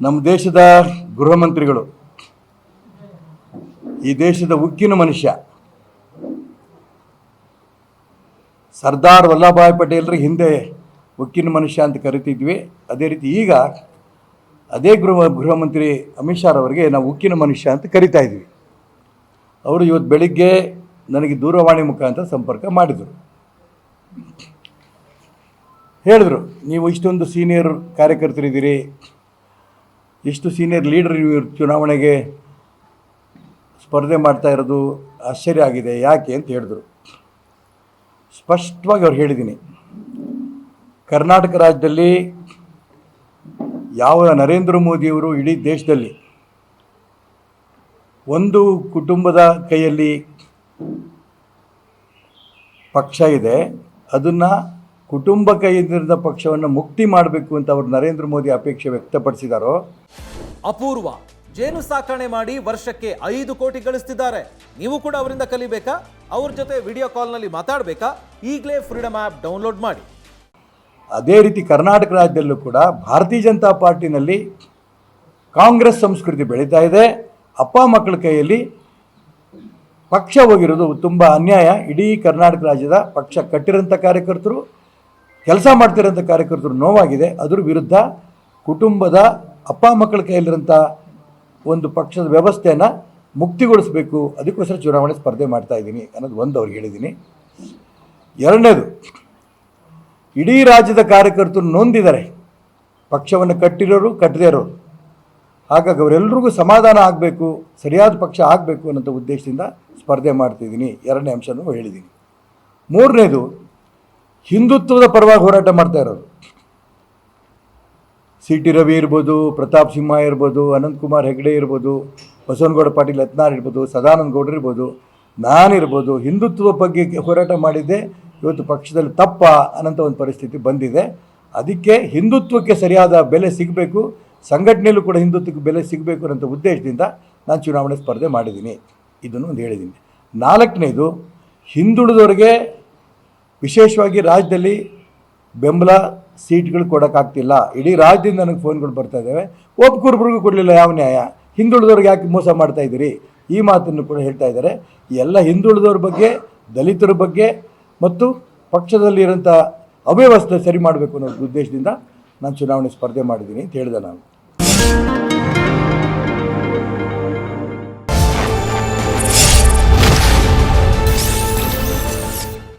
ನಮ್ಮ ದೇಶದ ಗೃಹ ಮಂತ್ರಿಗಳು ಈ ದೇಶದ ಉಕ್ಕಿನ ಮನುಷ್ಯ, ಸರ್ದಾರ್ ವಲ್ಲಭಾಯ್ ಪಟೇಲ್ರ ಹಿಂದೆ ಉಕ್ಕಿನ ಮನುಷ್ಯ ಅಂತ ಕರಿತಿದ್ವಿ. ಅದೇ ರೀತಿ ಈಗ ಅದೇ ಗೃಹ ಗೃಹ ಮಂತ್ರಿ ಅಮಿತ್ ಶಾ ಅವರಿಗೆ ನಾವು ಉಕ್ಕಿನ ಮನುಷ್ಯ ಅಂತ ಕರಿತಾ ಇದ್ವಿ. ಅವರು ಇವತ್ತು ಬೆಳಿಗ್ಗೆ ನನಗೆ ದೂರವಾಣಿ ಮುಖಾಂತರ ಸಂಪರ್ಕ ಮಾಡಿದರು. ಹೇಳಿದ್ರು, ನೀವು ಇಷ್ಟೊಂದು ಸೀನಿಯರ್ ಕಾರ್ಯಕರ್ತರಿದ್ದೀರಿ ಇಷ್ಟು ಸೀನಿಯರ್ ಲೀಡರ್ ಇವರು ಚುನಾವಣೆಗೆ ಸ್ಪರ್ಧೆ ಮಾಡ್ತಾ ಇರೋದು ಆಶ್ಚರ್ಯ ಆಗಿದೆ. ಯಾಕೆ ಅಂತ ಹೇಳಿದ್ರು. ಸ್ಪಷ್ಟವಾಗಿ ಅವ್ರು ಹೇಳಿದ್ದೀನಿ. ಕರ್ನಾಟಕ ರಾಜ್ಯದಲ್ಲಿ ಯಾವ ನರೇಂದ್ರ ಮೋದಿಯವರು ಇಡೀ ದೇಶದಲ್ಲಿ ಒಂದು ಕುಟುಂಬದ ಕೈಯಲ್ಲಿ ಪಕ್ಷ ಇದೆ. ಅದನ್ನು ಕುಟುಂಬ ಕೈಯಿಂದ ಪಕ್ಷವನ್ನು ಮುಕ್ತಿ ಮಾಡಬೇಕು ಅಂತ ಅವರು ನರೇಂದ್ರ ಮೋದಿ ಅಪೇಕ್ಷೆ ವ್ಯಕ್ತಪಡಿಸಿದಾರೋ? ಅಪೂರ್ವ. ಜೇನು ಸಾಕಣೆ ಮಾಡಿ ವರ್ಷಕ್ಕೆ ಐದು ಕೋಟಿ ಗಳಿಸ್ತಿದ್ದಾರೆ. ನೀವು ಕೂಡ ಅವರಿಂದ ಕಲಿಬೇಕಾ? ಅವ್ರ ಜೊತೆ ವಿಡಿಯೋ ಕಾಲ್ನಲ್ಲಿ ಮಾತಾಡಬೇಕಾ? ಈಗಲೇ ಫ್ರೀಡಮ್ ಆ್ಯಪ್ ಡೌನ್ಲೋಡ್ ಮಾಡಿ. ಅದೇ ರೀತಿ ಕರ್ನಾಟಕ ರಾಜ್ಯದಲ್ಲೂ ಕೂಡ ಭಾರತೀಯ ಜನತಾ ಪಾರ್ಟಿನಲ್ಲಿ ಕಾಂಗ್ರೆಸ್ ಸಂಸ್ಕೃತಿ ಬೆಳೀತಾ ಇದೆ. ಅಪ್ಪ ಮಕ್ಕಳ ಕೈಯಲ್ಲಿ ಪಕ್ಷ ಹೋಗಿರೋದು ತುಂಬ ಅನ್ಯಾಯ. ಇಡೀ ಕರ್ನಾಟಕ ರಾಜ್ಯದ ಪಕ್ಷ ಕಟ್ಟಿರೋಂಥ ಕಾರ್ಯಕರ್ತರು ಕೆಲಸ ಮಾಡ್ತಿರೋಂಥ ಕಾರ್ಯಕರ್ತರು ನೋವಾಗಿದೆ. ಅದ್ರ ವಿರುದ್ಧ ಕುಟುಂಬದ ಅಪ್ಪ ಮಕ್ಕಳ ಕೈಯಲ್ಲಿರೋಂಥ ಒಂದು ಪಕ್ಷದ ವ್ಯವಸ್ಥೆಯನ್ನು ಮುಕ್ತಿಗೊಳಿಸಬೇಕು. ಅದಕ್ಕೋಸ್ಕರ ಚುನಾವಣೆ ಸ್ಪರ್ಧೆ ಮಾಡ್ತಾ ಇದ್ದೀನಿ ಅನ್ನೋದು ಒಂದು ಅವ್ರಿಗೆ ಹೇಳಿದ್ದೀನಿ. ಎರಡನೇದು, ಇಡೀ ರಾಜ್ಯದ ಕಾರ್ಯಕರ್ತರು ನೊಂದಿದ್ದಾರೆ. ಪಕ್ಷವನ್ನು ಕಟ್ಟಿರೋರು ಕಟ್ಟದೇ ಇರೋರು. ಹಾಗಾಗಿ ಅವರೆಲ್ಲರಿಗೂ ಸಮಾಧಾನ ಆಗಬೇಕು, ಸರಿಯಾದ ಪಕ್ಷ ಆಗಬೇಕು ಅನ್ನೋಂಥ ಉದ್ದೇಶದಿಂದ ಸ್ಪರ್ಧೆ ಮಾಡ್ತಿದ್ದೀನಿ. ಎರಡನೇ ಅಂಶನೂ ಹೇಳಿದ್ದೀನಿ. ಮೂರನೇದು ಹಿಂದುತ್ವದ ಪರವಾಗಿ ಹೋರಾಟ ಮಾಡ್ತಾ ಇರೋರು. ಸಿ ಟಿ ರವಿ ಇರ್ಬೋದು, ಪ್ರತಾಪ್ ಸಿಂಹ ಇರ್ಬೋದು ಅನಂತಕುಮಾರ್ ಹೆಗ್ಡೆ ಇರ್ಬೋದು, ಬಸವನಗೌಡ ಪಾಟೀಲ್ ಯತ್ನಾಳ್ ಇರ್ಬೋದು, ಸದಾನಂದ ಗೌಡರು ಇರ್ಬೋದು ನಾನಿರ್ಬೋದು ಹಿಂದುತ್ವದ ಬಗ್ಗೆ ಹೋರಾಟ ಮಾಡಿದ್ದೆ, ಇವತ್ತು ಪಕ್ಷದಲ್ಲಿ ತಪ್ಪ ಅನ್ನೋಂಥ ಒಂದು ಪರಿಸ್ಥಿತಿ ಬಂದಿದೆ. ಅದಕ್ಕೆ ಹಿಂದುತ್ವಕ್ಕೆ ಸರಿಯಾದ ಬೆಲೆ ಸಿಗಬೇಕು, ಸಂಘಟನೆಯಲ್ಲೂ ಕೂಡ ಹಿಂದುತ್ವಕ್ಕೆ ಬೆಲೆ ಸಿಗಬೇಕು ಅನ್ನೋಂಥ ಉದ್ದೇಶದಿಂದ ನಾನು ಚುನಾವಣೆ ಸ್ಪರ್ಧೆ ಮಾಡಿದ್ದೀನಿ. ಇದನ್ನು ಒಂದು ಹೇಳಿದ್ದೀನಿ. ನಾಲ್ಕನೇದು, ಹಿಂದುಳಿದವರಿಗೆ ವಿಶೇಷವಾಗಿ ರಾಜ್ಯದಲ್ಲಿ ಬೆಂಬಲ ಸೀಟ್ಗಳು ಕೊಡೋಕ್ಕಾಗ್ತಿಲ್ಲ. ಇಡೀ ರಾಜ್ಯದಿಂದ ನನಗೆ ಫೋನ್ಗಳು ಬರ್ತಾ ಇದ್ದಾವೆ. ಒಬ್ಬೊಬ್ಬರಿಗೂ ಕೊಡಲಿಲ್ಲ ಯಾವ ನ್ಯಾಯ? ಹಿಂದುಳಿದವ್ರಿಗೆ ಯಾಕೆ ಮೋಸ ಮಾಡ್ತಾ ಇದ್ದೀರಿ? ಈ ಮಾತನ್ನು ಕೂಡ ಹೇಳ್ತಾ ಇದ್ದಾರೆ. ಎಲ್ಲ ಹಿಂದುಳಿದವ್ರ ಬಗ್ಗೆ, ದಲಿತರ ಬಗ್ಗೆ ಮತ್ತು ಪಕ್ಷದಲ್ಲಿರೋಂಥ ಅವ್ಯವಸ್ಥೆ ಸರಿ ಮಾಡಬೇಕು ಅನ್ನೋ ಉದ್ದೇಶದಿಂದ ನಾನು ಚುನಾವಣೆ ಸ್ಪರ್ಧೆ ಮಾಡಿದ್ದೀನಿ ಅಂತ ಹೇಳಿದೆ ನಾನು.